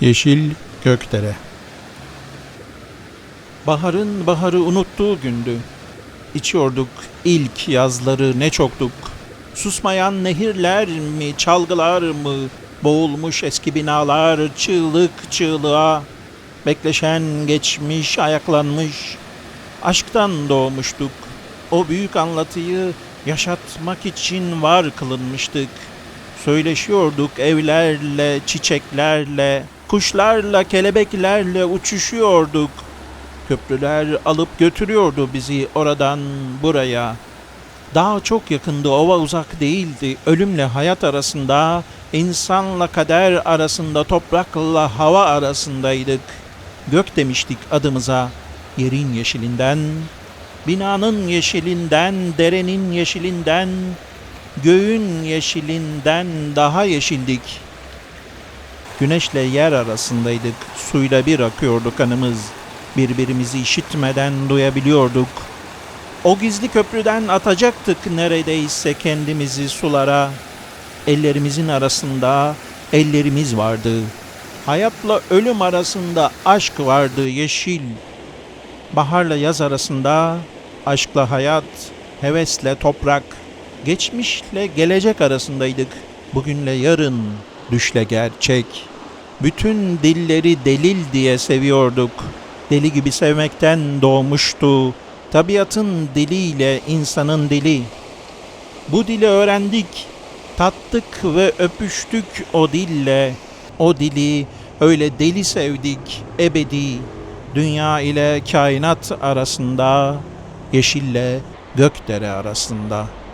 Yeşil Gökdere Baharın baharı unuttuğu gündü. İçiyorduk ilk yazları ne çoktuk. Susmayan nehirler mi, çalgılar mı, boğulmuş eski binalar çığlık çığlığa, bekleşen geçmiş, ayaklanmış. Aşktan doğmuştuk. O büyük anlatıyı yaşatmak için var kılınmıştık. Söyleşiyorduk evlerle, çiçeklerle, kuşlarla, kelebeklerle uçuşuyorduk. Köprüler alıp götürüyordu bizi oradan buraya. Daha çok yakındı, ova uzak değildi. Ölümle hayat arasında, insanla kader arasında, toprakla hava arasındaydık. Gök demiştik adımıza, yerin yeşilinden, binanın yeşilinden, derenin yeşilinden, göğün yeşilinden daha yeşildik. Güneşle yer arasındaydık, suyla bir akıyordu kanımız. Birbirimizi işitmeden duyabiliyorduk. O gizli köprüden atacaktık neredeyse kendimizi sulara. Ellerimizin arasında ellerimiz vardı. Hayatla ölüm arasında aşk vardı yeşil. Baharla yaz arasında aşkla hayat, hevesle toprak, geçmişle gelecek arasındaydık. Bugünle yarın, düşle gerçek. Bütün dilleri delil diye seviyorduk. Deli gibi sevmekten doğmuştu. Tabiatın diliyle insanın dili. Bu dili öğrendik, tattık ve öpüştük o dille. O dili öyle deli sevdik ebedi. Dünya ile kainat arasında, yeşille gökdere arasında.''